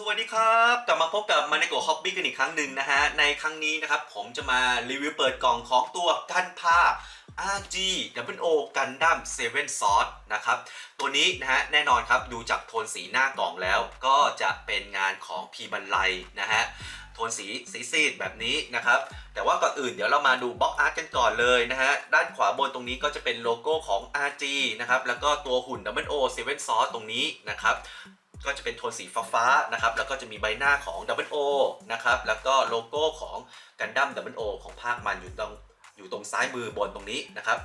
สวัสดีครับกลับมาพบกับมาในโกฮอบบี้กันอีกครั้งหนึ่งนะฮะ ในครั้งนี้นะครับผมจะมารีวิวเปิดกล่องของตัวกันพา RG W O Gundam 7 Sword นะครับ ตัวนี้นะฮะแน่นอนครับดูจากโทนสีหน้ากล่องแล้วก็จะเป็นงานของพีบันไลนะฮะโทนสีสีซีดแบบนี้นะครับ แต่ว่าก่อนอื่นเดี๋ยวเรามาดูบล็อกอาร์ตกันก่อนเลยนะฮะ ด้านขวาบนตรงนี้ก็จะเป็นโลโก้ของ RG นะครับ แล้วก็ตัวหุ่น W O 7 Sword ตรงนี้นะครับ ก็จะเป็นโทนสีฟ้าๆนะครับ แล้วก็จะมีใบหน้าของ W O นะครับ แล้วก็โลโก้ของกันดั้ม W O ของภาคมันอยู่ตรงอยู่ตรงซ้ายมือบนตรงนี้นะครับ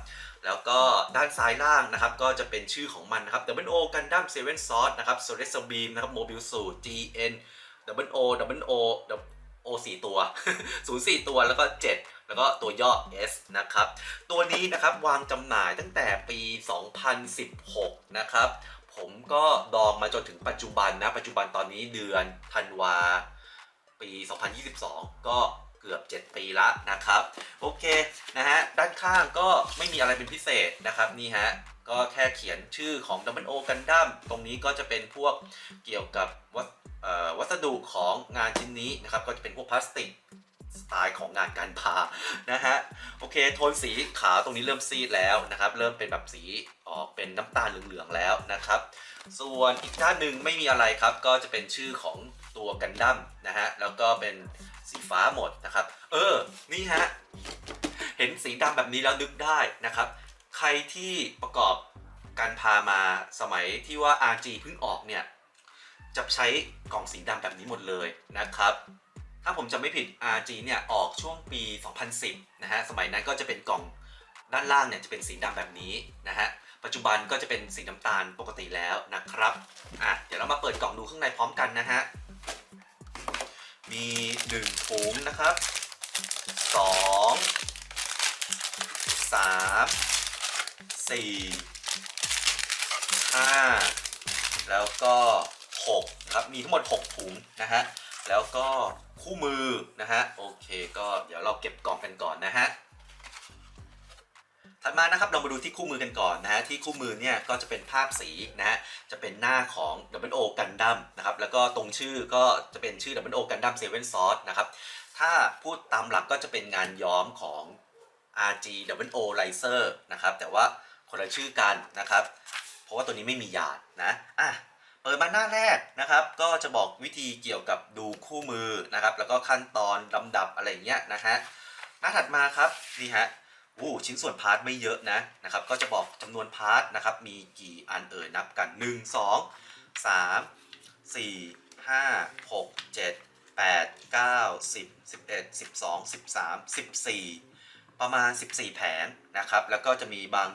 แล้วก็ด้านซ้ายล่างนะครับ ก็จะเป็นชื่อของมันนะครับ W O Gundam 7 Sword นะครับ s o l a r Beam นะครับ Mobile Suit GN W O W O O 4ตัว 0 4 ตัวแล้วก็ 7 แล้วก็ตัวย่อ S นะครับ ตัวนี้นะครับวางจำหน่ายตั้งแต่ปี 2016 นะครับ ผมก็ดองมาจนถึงปัจจุบันนะ ปัจจุบันตอนนี้เดือนธันวา ปี 2022 ก็เกือบ 7 ปีละนะครับ โอเคนะฮะ ด้านข้างก็ไม่มีอะไรเป็นพิเศษนะครับ นี่ฮะ ก็แค่เขียนชื่อของ w o Gundam ตรงนี้ก็จะเป็นพวกเกี่ยวกับวัสวัสดุของงานชิ้นนี้นะครับ ก็จะเป็นพวกพลาสติก สไตล์ของงานการพานะฮะโอเคโทนสีขาวตรงนี้เริ่มซีดแล้วนะครับ เริ่มเป็นแบบสีออกเป็นน้ำตาลเหลืองๆแล้วนะครับ ส่วนอีกด้านหนึ่งไม่มีอะไรครับ ก็จะเป็นชื่อของตัวกันดั้มนะฮะแล้วก็เป็นสีฟ้าหมดนะครับ เออนี่ฮะเห็นสีดำแบบนี้แล้วนึกได้นะครับ ใครที่ประกอบการพามาสมัยที่ว่า RG เพิ่งออกเนี่ยจะใช้กล่องสีดำแบบนี้หมดเลยนะครับ ถ้าผมจะไม่ผิด RG เนี่ยออกช่วงปี 2010 นะฮะ สมัยนั้นก็จะเป็นกล่องด้านล่างเนี่ยจะเป็นสีดำแบบนี้นะฮะ ปัจจุบันก็จะเป็นสีน้ำตาลปกติแล้วนะครับ อะ เดี๋ยวเรามาเปิดกล่องดูข้างในพร้อมกันนะฮะ มี1ถุงนะครับ 2 3 4 5 แล้วก็6ครับ มีทั้งหมด 6 ถุงนะฮะ แล้วก็คู่มือนะฮะโอเคก็เดี๋ยวเราเก็บกล่องกันก่อนนะฮะถัดมานะครับเรามาดูที่คู่มือกันก่อนนะฮะที่คู่มือเนี่ยก็จะเป็นภาพสีนะฮะจะเป็นหน้าของ W O Gundam นะครับแล้วก็ตรงชื่อก็จะเป็นชื่อ W O Gundam 7 Sword นซอสนะครับถ้าพูดตามหลักก็จะเป็นงานย้อมของ RG W O Laser นะครับแต่ว่าคนละชื่อกันนะครับ เพราะว่าตัวนี้ไม่มีหยาดนะอะ เปิดมาหน้าแรกนะครับ ก็จะบอกวิธีเกี่ยวกับดูคู่มือนะครับ แล้วก็ขั้นตอนลำดับอะไรเงี้ยนะฮะหน้าถัดมาครับนี่ฮะอู้ชิ้นส่วนพาร์ทไม่เยอะนะนะครับ ก็จะบอกจำนวนพาร์ทนะครับ มีกี่อันเอ่ยนับกัน 1 2 3 4 5 6 7 8 9 10 11 12 13 14 ประมาณ 14 แผงนะครับ แล้วก็จะมีบาง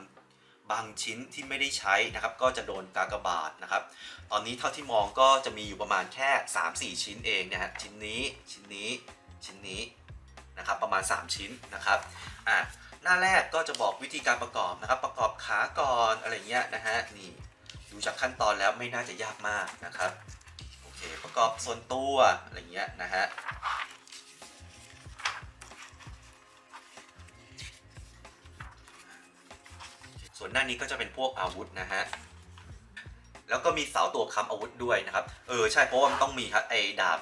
บางชิ้นที่ไม่ได้ใช้นะครับ ก็จะโดนกากบาทนะครับ ตอนนี้เท่าที่มองก็จะมีอยู่ประมาณแค่ 3-4 ชิ้นเองนะฮะชิ้นนี้ชิ้นนี้ชิ้นนี้นะครับประมาณ 3 ชิ้นนะครับอะหน้าแรกก็จะบอกวิธีการประกอบนะครับ ประกอบขาก่อนอะไรเงี้ยนะฮะนี่ดูจากขั้นตอนแล้วไม่น่าจะยากมากนะครับโอเคประกอบส่วนตัวอะไรเงี้ยนะฮะ วนหน้านี้ก็จะเป็นพวกอาวุธนะฮะแล้วก็มีเสาตัวค้ำอาวุธด้วยนะครับ เออใช่เพราะว่ามันต้องมีครับไอ้ดาบ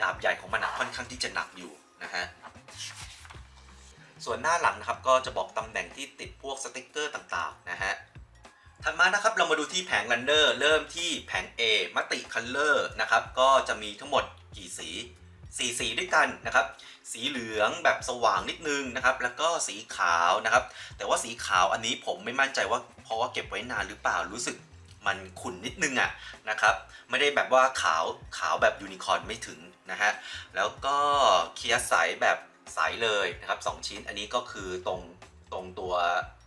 ดาบใหญ่ของมันอะค่อนข้างที่จะหนักอยู่นะฮะส่วนหน้าหลังนะครับก็จะบอกตำแหน่งที่ติดพวกสติกเกอร์ต่างๆนะฮะถัดมานะครับเรามาดูที่แผงรันเนอร์เริ่มที่แผง A มัติคัลเลอร์นะครับก็จะมีทั้งหมดกี่สี 4 สีด้วยกันนะครับ สีเหลืองแบบสว่างนิดนึงนะครับ แล้วก็สีขาวนะครับ แต่ว่าสีขาวอันนี้ผมไม่มั่นใจว่าเพราะว่าเก็บไว้นานหรือเปล่ารู้สึกมันขุ่นนิดนึงอะนะครับ ไม่ได้แบบว่าขาวขาวแบบยูนิคอร์นไม่ถึงนะฮะ แล้วก็เคลียร์ใสแบบใสเลยนะครับ2ชิ้นอันนี้ก็คือตรงตรงตัว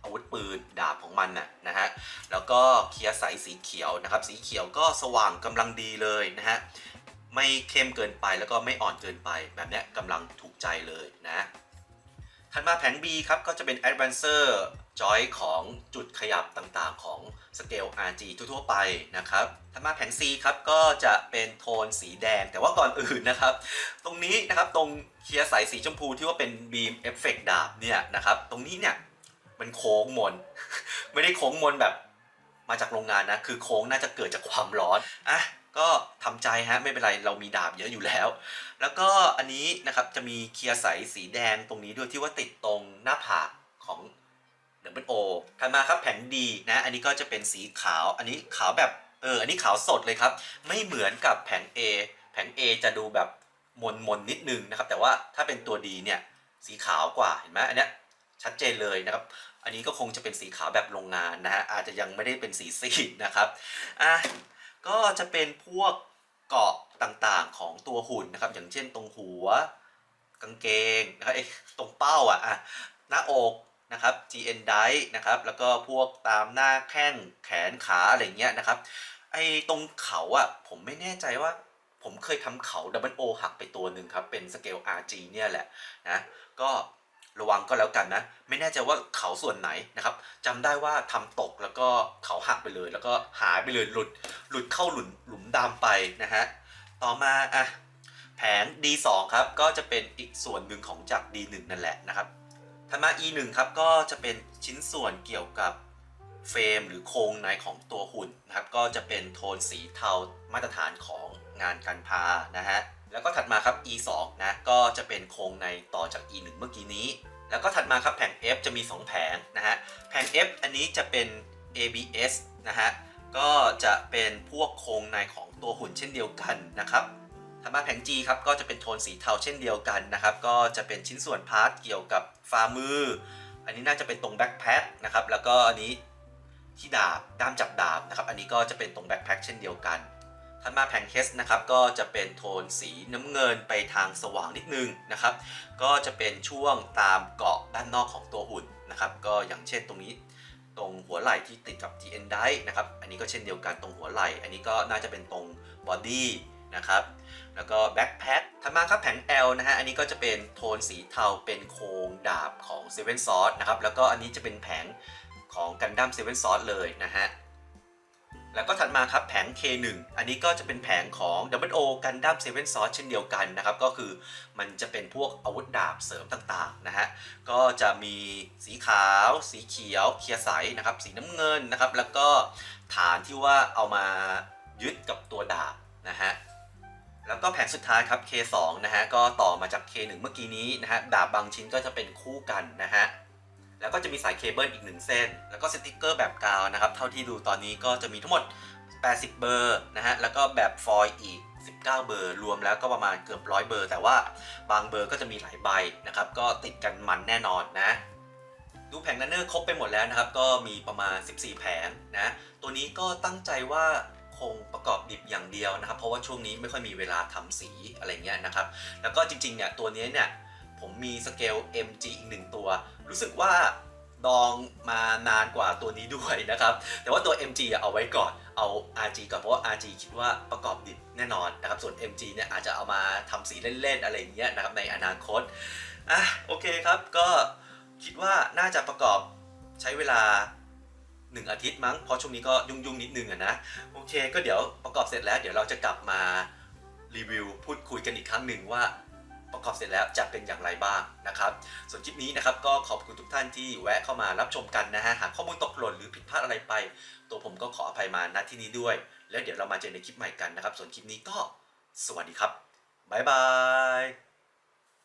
อาวุธปืนดาบของมันน่ะนะฮะ แล้วก็เคลียร์ใสสีเขียวนะครับ สีเขียวก็สว่างกำลังดีเลยนะฮะ ไม่เข้มเกินไปแล้วก็ไม่อ่อนเกินไป แบบนี้กำลังถูกใจเลยนะถัดมาแผง B ครับ ก็จะเป็น Advancer Joy ของจุดขยับต่างๆ ของสเกล RG ทั่วๆไปนะครับ ถัดมาแผง C ครับ ก็จะเป็นโทนสีแดง แต่ว่าก่อนอื่นนะครับ ตรงนี้นะครับ ตรงเคลียร์สายสีชมพูที่ว่าเป็นบีมเอฟเฟกดาบเนี่ยนะครับ ตรงนี้เนี่ย มันโค้งมน ไม่ได้โค้งมนแบบมาจากโรงงานนะ คือโค้งน่าจะเกิดจากความร้อน อะ ก็ทำใจฮะไม่เป็นไรเรามีดาบเยอะอยู่แล้ว แล้วก็อันนี้นะครับจะมีเคลียร์ใสสีแดงตรงนี้ด้วยที่ว่าติดตรงหน้าผากของเดบเบิลโอถัดมาครับแผงดีนะอันนี้ก็จะเป็นสีขาว อันนี้ขาวแบบเอออันนี้ขาวสดเลยครับ ไม่เหมือนกับแผง A แผง A จะดูแบบมนมนๆนิดนึงนะครับ แต่ว่าถ้าเป็นตัวดีเนี่ยสีขาวกว่าเห็นไหมอันเนี้ยชัดเจนเลยนะครับ อันนี้ก็คงจะเป็นสีขาวแบบโรงงานนะฮะอาจจะยังไม่ได้เป็นสีซีดนะครับอะ ก็จะเป็นพวกเกาะต่างๆของตัวหุ่นนะครับ อย่างเช่นตรงหัว กางเกงนะครับเอ้ตรงเป้าอะอะหน้าอกนะครับ GN d i นะครับ แล้วก็พวกตามหน้าแข้งแขนขาอะไรเงี้ยนะครับ ไอ้ตรงเขาอะผมไม่แน่ใจว่าผมเคยทำเขาดับเบิลโอหักไปตัวหนึ่งครับ เป็นสเกล RG เนี่ยแหละนะ ก็ ระวังก็แล้วกันนะ ไม่แน่ใจว่าเขาส่วนไหนนะครับจำได้ว่าทำตกแล้วก็เขาหักไปเลย แล้วก็หายไปเลยหลุดหลุดเข้าหลุมหลุมดำไปนะฮะต่อมาอะแผง D2 ครับก็จะเป็นอีกส่วนหนึ่งของจาก D1 นั่นแหละนะครับถัดมา E1 ครับก็จะเป็นชิ้นส่วนเกี่ยวกับเฟรมหรือโครงในของตัวหุ่นนะครับ ก็จะเป็นโทนสีเทามาตรฐานของงานการพานะฮะ แล้วก็ถัดมาครับ E2 นะก็จะเป็นโครงในต่อจาก E1 เมื่อกี้นี้ แล้วก็ถัดมาครับแผง F จะมี 2 แผงนะฮะแผง F อันนี้จะเป็น ABS นะฮะก็จะเป็นพวกโครงในของตัวหุ่นเช่นเดียวกันนะครับถัดมาแผง G ครับก็จะเป็นโทนสีเทาเช่นเดียวกันนะครับก็จะเป็นชิ้นส่วนพาร์ทเกี่ยวกับฝ่ามือ อันนี้น่าจะเป็นตรงแบ็คแพ็คนะครับแล้วก็อันนี้ที่ดาบด้ามจับดาบนะครับอันนี้ก็จะเป็นตรงแบ็คแพ็คเช่นเดียวกัน ถัดมาแผงเคสนะครับก็จะเป็นโทนสีน้ำเงินไปทางสว่างนิดนึงนะครับก็จะเป็นช่วงตามเกาะด้านนอกของตัวหุ่นนะครับก็อย่างเช่นตรงนี้ตรงหัวไหล่ที่ติดกับ GN d i นะครับอันนี้ก็เช่นเดียวกันตรงหัวไหล่ อันนี้ก็น่าจะเป็นตรงบอดี้นะครับแล้วก็แบ็คแพ็คถัดมาครับแผง L นะฮะอันนี้ก็จะเป็นโทนสีเทาเป็นโครงดาบของ Seven Sword นะครับแล้วก็อันนี้จะเป็นแผงของกันดั้ม Seven Sword เลยนะฮะ แล้วก็ถัดมาครับแผง K1 อันนี้ก็จะเป็นแผงของ Double O Gundam Seven Sword เช่นเดียวกันนะครับ ก็คือมันจะเป็นพวกอาวุธดาบเสริมต่างๆนะฮะ ก็จะมีสีขาว สีเขียว เคลียร์ใสนะครับ สีน้ำเงินนะครับ แล้วก็ฐานที่ว่าเอามายึดกับตัวดาบนะฮะแล้วก็แผงสุดท้ายครับ K2 นะฮะ ก็ต่อมาจาก K1 เมื่อกี้นี้นะฮะ ดาบบางชิ้นก็จะเป็นคู่กันนะฮะ แล้วก็จะมีสายเคเบิลอีก 1 เส้น แล้วก็สติกเกอร์แบบกาวนะครับ เท่าที่ดูตอนนี้ก็จะมีทั้งหมด 80 เบอร์นะฮะ แล้วก็แบบฟอยล์อีก 19 เบอร์ รวมแล้วก็ประมาณเกือบร้อยเบอร์ แต่ว่าบางเบอร์ก็จะมีหลายใบนะครับ ก็ติดกันมันแน่นอนนะ ดูแผงนันเนอร์ครบไปหมดแล้วนะครับ ก็มีประมาณ 14 แผงนะ ตัวนี้ก็ตั้งใจว่าคงประกอบดิบอย่างเดียวนะครับ เพราะว่าช่วงนี้ไม่ค่อยมีเวลาทำสีอะไรเงี้ยนะครับ แล้วก็จริงๆเนี่ยตัวนี้เนี่ย ผมมีสเกล MG อีกหนึ่งตัว รู้สึกว่าดองมานานกว่าตัวนี้ด้วยนะครับ แต่ว่าตัว MG เอาไว้ก่อน เอา RG ก่อน เพราะว่า RG คิดว่าประกอบดิบแน่นอนนะครับ ส่วน MG เนี่ยอาจจะเอามาทำสีเล่นๆ อะไรอย่างเงี้ยนะครับในอนาคต อะโอเคครับ ก็คิดว่าน่าจะประกอบใช้เวลา 1 อาทิตย์มั้ง เพราะช่วงนี้ก็ยุ่งๆ นิดนึงอะนะ โอเค ก็เดี๋ยวประกอบเสร็จแล้ว เดี๋ยวเราจะกลับมารีวิวพูดคุยกันอีกครั้งหนึ่งว่า ประกอบเสร็จแล้วจะเป็นอย่างไรบ้างนะครับ ส่วนคลิปนี้นะครับก็ขอบคุณทุกท่านที่แวะเข้ามารับชมกันนะฮะหากข้อมูลตกหล่นหรือผิดพลาดอะไรไป ตัวผมก็ขออภัยมาณที่นี้ด้วย แล้วเดี๋ยวเรามาเจอในคลิปใหม่กันนะครับ ส่วนคลิปนี้ก็สวัสดีครับบ๊ายบาย